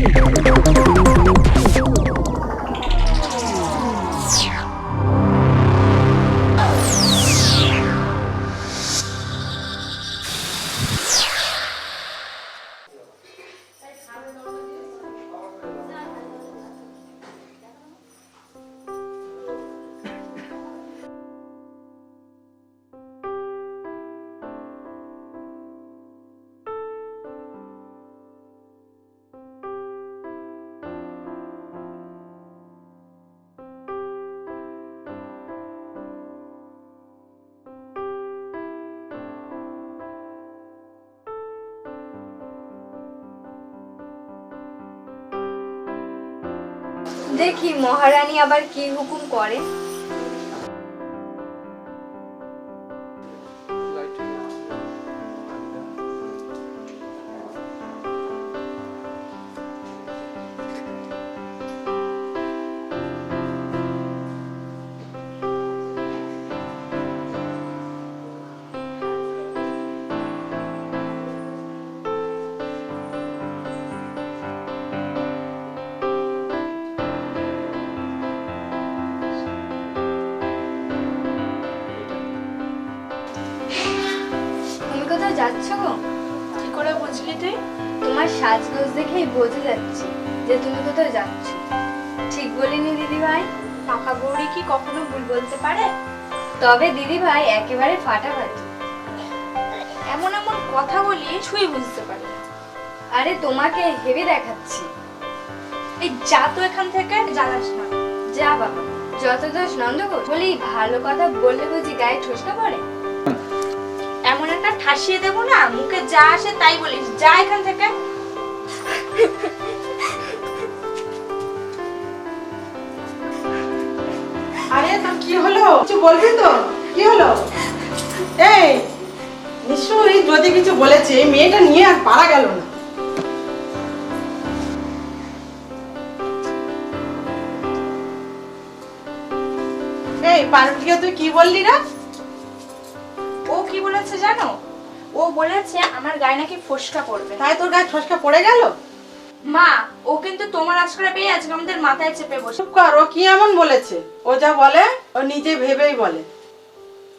Música দেখি মহারানী আবার কি হুকুম করে যাচ্ছ গো? কি করে বুঝলি তুই? তোমার সাজগোজ দেখেই বোঝা যাচ্ছে যে তুমি কোথাও যাচ্ছ। ঠিক বলিনি দিদি ভাই পাকা বৌড়ি কি কখনো ভুল বলতে পারে? তবে দিদি ভাই একেবারে ফাটাফাটি। এমন এমন কথা বলি ছুঁই বুঝতে পারি আরে তোমাকে হেভি দেখাচ্ছি। এই যা তো এখান থেকে জ্বালাস না। যা বাবা, যত দোষ নন্দগোষ বলি ভালো কথা বললে বুঝি গায়ে ঠোসকা পড়ে? ঠাসিয়ে দেবো না, মুখে যা আসে তাই বলিস, যা এখান থেকে। আরে, তোর কি হলো? কিছু বলবি তো? কি হলো? এই, নিশ্চয়ই যদি কিছু বলেছে মেয়েটা নিয়ে আর পারা গেল না। এই পারুটিকে তুই কি বললি না ও কি বলেছে জানো? ও বলেছে আমার গায়ে নাকি ফোসকা পড়বে। তাই তোর গায়ে ঠসকা পড়ে গেল? মা ও কিন্তু তোমার আজকে পেয়ে আজকে আমাদের মাথায় চেপে বসে। কর ও কি এমন বলেছে? ও যা বলে ও নিজে ভেবেই বলে।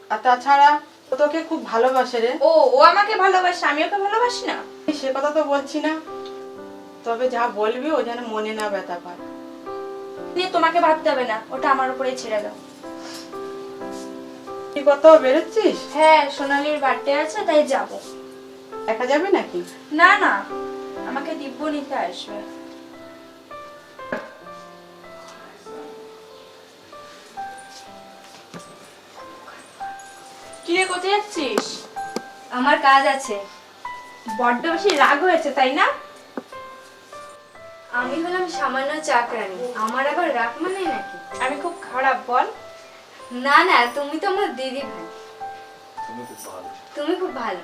আর তাছাড়া ও তোকে খুব ভালোবাসে রে। ও ও আমাকে ভালোবাসে আমি ওকে ভালোবাসি না। সে কথা তো বলছি না। তবে যা বলবি ও যেন মনে না ব্যথা পায়। নিয়ে তোমাকে ভাবতে হবে না ওটা আমার উপরেই ছেড়ে দাও। তুই কোথাও বেরোচ্ছিস? হ্যাঁ সোনালির বার্থডে আছে তাই যাব। একা যাবি নাকি? না না আমাকে দিব্য নিতে আসবে। কিরে কোথায় যাচ্ছিস? আমার কাজ আছে। বড্ড বেশি রাগ হয়েছে তাই না? আমি হলাম সামান্য চাকরানি। আমার আবার রাগ মানে নাকি? আমি খুব খারাপ বল। না না তুমি তো আমার দিদি ভাই। তুমি খুব ভালো।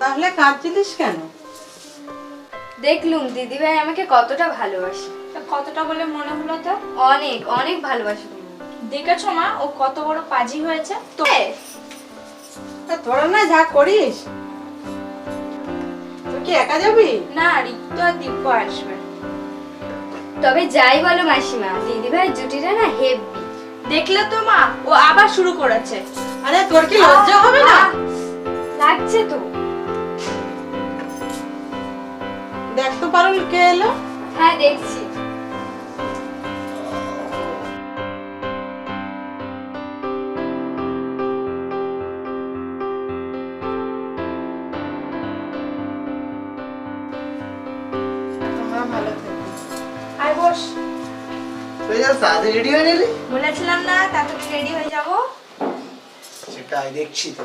তাহলে কাঁদছিলিস কেন? দেখলুম দিদি ভাই আমাকে কতটা ভালোবাসে। তা কতটা বলে মনে হলো তো অনেক অনেক ভালোবাসে দেখেছ মা ও কত বড় পাজি হয়েছে? তো তা তোরা না যা করিস। তুই কি একা যাবি? না রিক্ত আর দিব্য আসবে। তবে যাই বলো মাসিমা দিদি ভাই জুটিটা না হেভি দেখলে তো মা ও আবার শুরু করেছে। আরে তোর কি লজ্জা হবে না? লাগছে তো। দেখ তো পারুল কে এলো? হ্যাঁ দেখছি। ভালো থেকো। আর বস। তুই যা তাড়াতাড়ি রেডি হয়ে নিলি? বলেছিলাম না তাড়াতাড়ি রেডি হয়ে যাব। সেটাই দেখছি তো।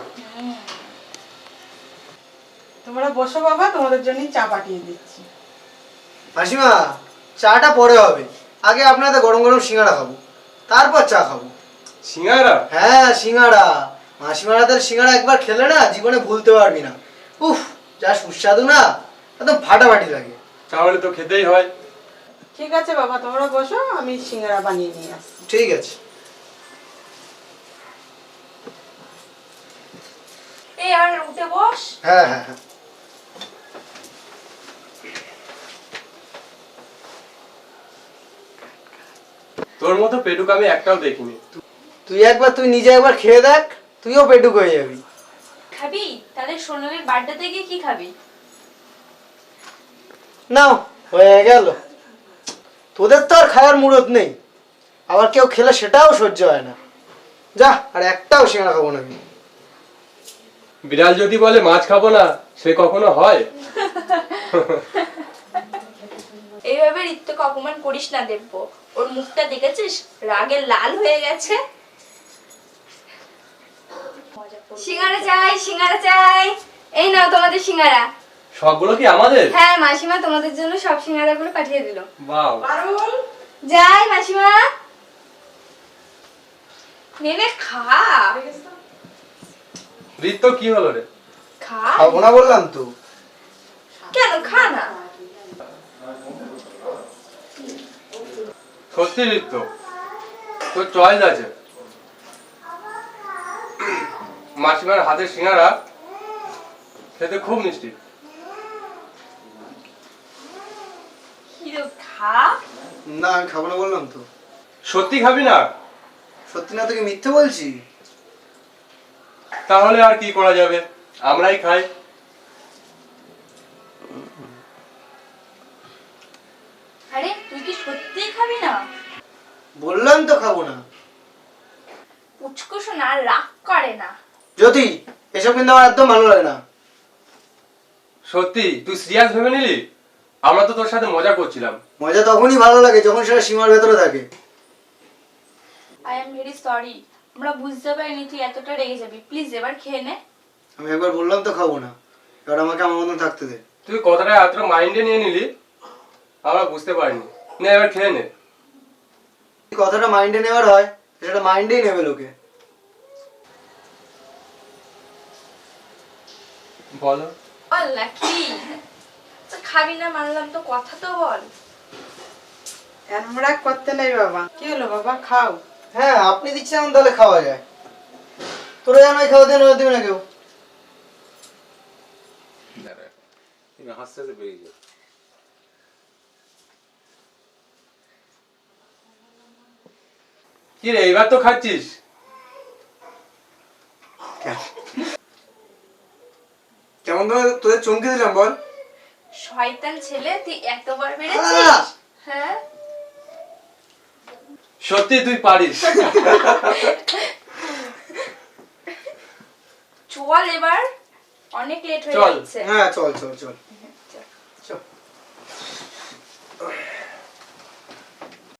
তোমরা বসো বাবা তোমাদের জন্য চা পাঠিয়ে দিচ্ছি। মাসিমা চাটা পরে হবে। আগে আপনাদের গরম গরম সিঙ্গাড়া খাব। তারপর চা খাব। সিঙ্গারা হ্যাঁ সিঙ্গাড়া। মাসিমারাদের সিঙ্গাড়া একবার খেলে না জীবনে ভুলতে পারবি না। উফ যা সুস্বাদু না একদম ফাটাফাটি লাগে। তাহলে তো খেতেই হয়। ঠিক আছে বাবা তোমরা বসো আমি সিঙ্গারা বানিয়ে নিয়ে আসছি। ঠিক আছে। এই আর উঠে বস। হ্যাঁ হ্যাঁ হ্যাঁ। তোর মতো পেটুক আমি একটাও দেখিনি। তুই একবার তুই নিজে একবার খেয়ে দেখ তুইও পেটুক হয়ে যাবি। খাবি? তাহলে সোনালির বার্থডে গিয়ে কি খাবি? নাও হয়ে গেল। তোদের তো আর খাওয়ার মুরত নেই। আবার কেউ খেলে সেটাও সহ্য হয় না। যা আর একটাও সিঙ্গারা খাব না বিড়াল যদি বলে মাছ খাব না সে কখনো হয়? এইভাবে ঋত্যকে অপমান করিস না দেব্য। ওর মুখটা দেখেছিস? রাগে লাল হয়ে গেছে। সিঙ্গারা চাই সিঙ্গারা চাই। এই নাও তোমাদের সিঙ্গারা। সবগুলো কি আমাদের? হ্যাঁ মাসিমা তোমাদের জন্য সব সিঙ্গারাগুলো পাঠিয়ে দিল। বাও পারুল যাই মাসিমা। নে নে খা। ঋত্য কি হলো রে? খা। খাব না বললাম তো। কেন খা না। সত্যি ঋত্য তোর চয়েস আছে। মাসিমার হাতের সিঙ্গারা খেতে খুব মিষ্টি। খা। না আমি খাব না বললাম তো। সত্যি খাবি না? সত্যি না তোকে মিথ্যে বলছি? তাহলে আর কি করা যাবে? আমরাই খাই। আরে তুই কি সত্যিই খাবি না? বললাম তো খাব না। পুচকু শোনা রাগ করে না। জ্যোতি এসব কিন্তু আমার একদম ভালো লাগে না। সত্যি তুই সিরিয়াস ভেবে নিলি? আমরা তো তোর সাথে মজা করছিলাম। মজা তখনই ভালো লাগে যখন সেটা সীমার ভেতরে থাকে। আই এম ভেরি সরি আমরা বুঝতে পারিনি তুই এতটা রেগে যাবি। প্লিজ এবার খেয়ে নে। আমি একবার বললাম তো খাব না। এবার আমাকে আমার মতন থাকতে দে। তুই কথাটা এতটা মাইন্ডে নিয়ে নিলি আমরা বুঝতে পারিনি। নে এবার খেয়ে নে। কথাটা মাইন্ডে নেওয়ার হয় সেটা মাইন্ডেই নেবে লোকে। বলো। বল না কি খাবি না মানলাম তো কথা তো বল। এমরা করতে নেই বাবা। কি হলো বাবা? খাও। হ্যাঁ আপনি দিচ্ছেন তাহলে খাওয়া যায়। তোরা জানো খাওয়া নজর দিবে না কেউ। হাসতে হাসতে বেরিয়ে যাবে কি রে এইবার তো খাচ্ছিস? কেমন ধরে তোদের চমকে দিলাম বল? শয়তান ছেলে তুই এতবার মেরেছিস? হ্যাঁ? সত্যি তুই পারিস। চল এবার অনেক লেট হয়ে। যাচ্ছে। হ্যাঁ চল চল চল।